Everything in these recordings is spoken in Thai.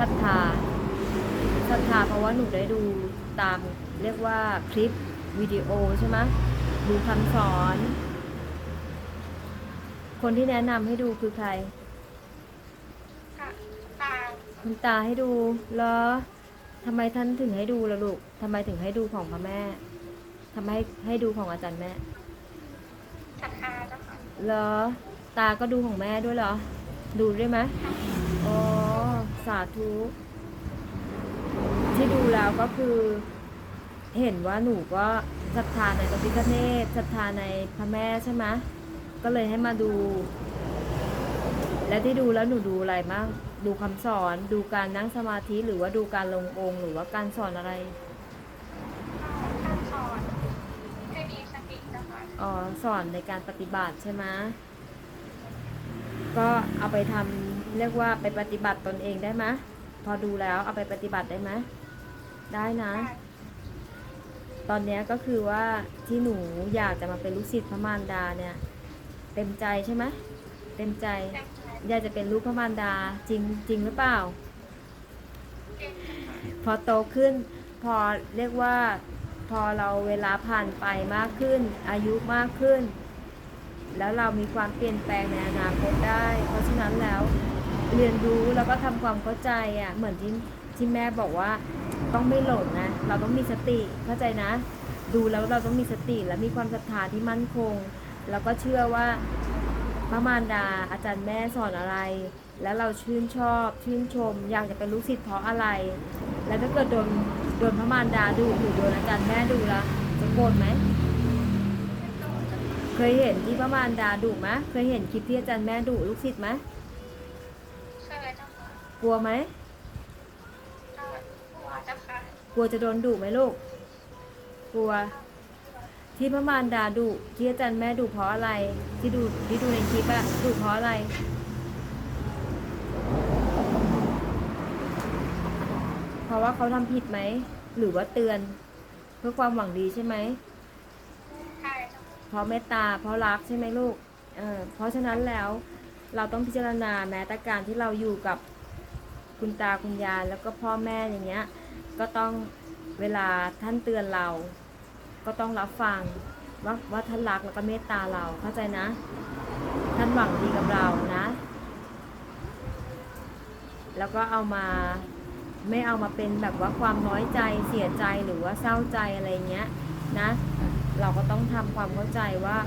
ศรัทธาศรัทธาเพราะว่าหนูได้ดูตามเรียกว่าคลิปวิดีโอใช่ไหมดูคำสอน คนที่แนะนำให้ดูคือใครค่ะตาคุณตาให้ดูเหรอทำไมท่านถึงให้ดูล่ะลูกทำไมถึงให้ดูของพระแม่ทำไมให้ให้ดูของอาจารย์แม่ศรัทธาเจ้าค่ะเหรอตาก็ดูของแม่ด้วยเหรอ ดูด้วยไหมอ๋อ สาธุที่ดูแล้วก็คือ เห็นว่าหนูก็ศรัทธาในพระพิฆเนศศรัทธาในพระแม่ใช่ไหมก็เลยให้มาดู และที่ดูแล้วหนูดูอะไรบ้างดูคำสอนดูการนั่งสมาธิหรือว่าดูการลงองค์ หรือว่าการสอนอะไรการสอนให้มีสติเจ้าค่ะอ๋อสอนในการปฏิบัติใช่ไหมก็เอาไปทำ เรียกว่าไปปฏิบัติตนเองได้ไหมพอดูแล้วเอาไปปฏิบัติได้ไหมได้นะ ตอนเนี้ยก็คือว่าที่หนูอยากจะมาเป็นลูกศิษย์พระมารดาเนี่ย เต็มใจใช่ไหมเต็มใจเต็มใจอยากจะเป็นลูกพระมารดาจริงจริงหรือเปล่าเก่งค่ะพอโตขึ้น พอเรียกว่าพอเราเวลาผ่านไปมากขึ้น อายุมากขึ้น แล้วเรามีความเปลี่ยนแปลงในอนาคตได้ เพราะฉะนั้นแล้ว เรียนรู้แล้วก็ทำความเข้าใจอะเหมือนที่ที่แม่บอกว่าต้องไม่หลงนะ เราต้องมีสติเข้าใจนะ ดูแล้วเราต้องมีสติและมีความศรัทธาที่มั่นคง แล้วก็เชื่อว่าพระมารดาอาจารย์แม่สอนอะไร แล้วเราชื่นชอบชื่นชม อยากจะเป็นลูกศิษย์เพราะอะไร แล้วถ้าเกิดโดนโดนพระมารดาดูหรือโดนอาจารย์แม่ดูละจะโกรธไหมเคยเห็นที่พระมารดาดุไหมเคยเห็นคลิปที่อาจารย์แม่ดุลูกศิษย์ไหม กลัวไหมก็กลัวเจ้าค่ะกลัวจะโดนดุไหมลูก กลัว ที่พระมารดาดุที่อาจารย์แม่ดุเพราะอะไร ที่ดูที่ดูในคลิปอะดุเพราะอะไรเพราะว่าเขาทำผิดไหม หรือว่าเตือน เพื่อความหวังดีใช่ไหมใช่เจ้าค่ะเพราะเมตตาเพราะรักใช่ไหมลูกเออเพราะฉะนั้นแล้วเราต้องพิจารณาแม้แต่การที่เราอยู่กับ คุณตาคุณยายแล้วก็พ่อแม่อย่างเงี้ย ก็ต้องเวลาท่านเตือนเรา ก็ต้องรับฟังว่าว่าท่านรักแล้วก็เมตตาเราเข้าใจนะ ท่านหวังดีกับเรานะ แล้วก็เอามาไม่เอามาเป็นแบบว่าความน้อยใจเสียใจหรือว่าเศร้าใจอะไรเงี้ยนะ เราก็ต้องทำความเข้าใจว่า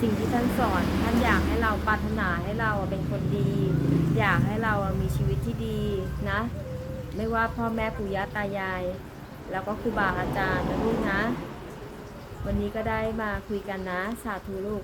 สิ่งที่ท่านสอนท่านอยากให้เราปรารถนาให้เราเป็นคนดี อยากให้เรามีชีวิตที่ดีนะ ไม่ว่าพ่อแม่ปู่ย่าตายาย แล้วก็ครูบาอาจารย์นะลูกนะ วันนี้ก็ได้มาคุยกันนะ สาธุลูก